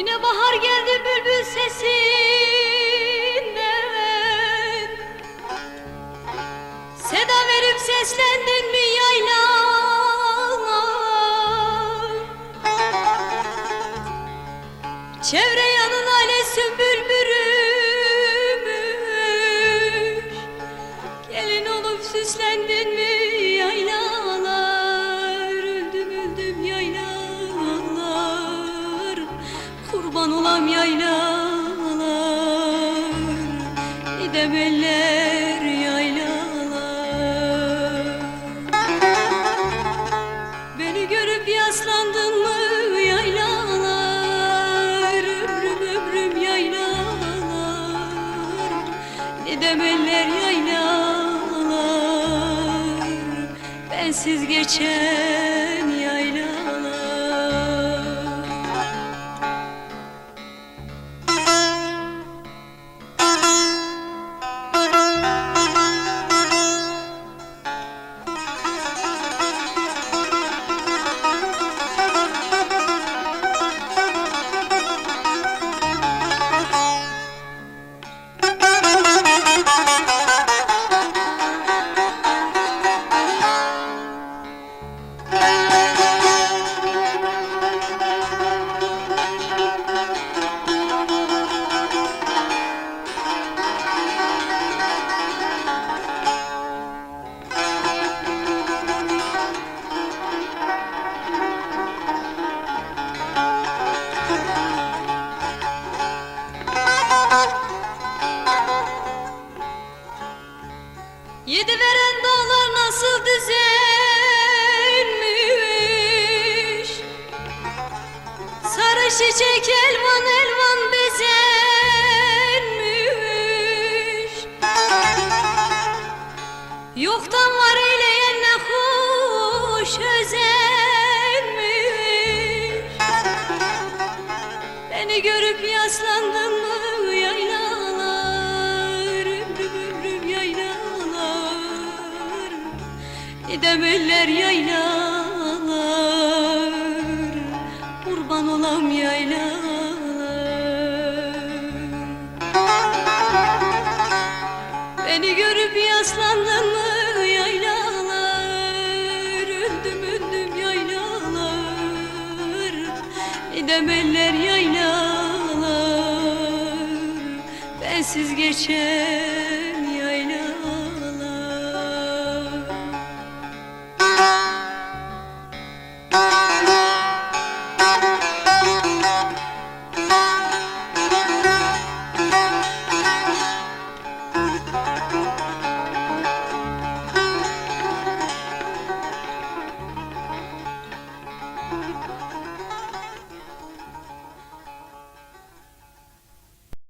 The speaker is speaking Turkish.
Yine bahar geldi bülbül sesinden Seda verip seslendin mi yaylalar? Çevre yanın alesin bülbürümüş Gelin olup süslendin mi yaylalar? Kurban olam yaylalar. Gidem eller yaylalar. Beni görüp yaslandın mı yaylalar? Ömrüm ömrüm yaylalar. Dedem eller yaylalar. Bensiz geçen Yedi veren dağlar nasıl düzenmiş? Sarı çiçek elvan elvan bezenmiş. Yoktan var eyleyen ne hoş özenmiş Gidem eller yaylalar Kurban olam yaylalar. Beni görüp yaslandın mı yaylalar Öldüm öldüm yaylalar. Gidem eller yaylalar Bensiz geçer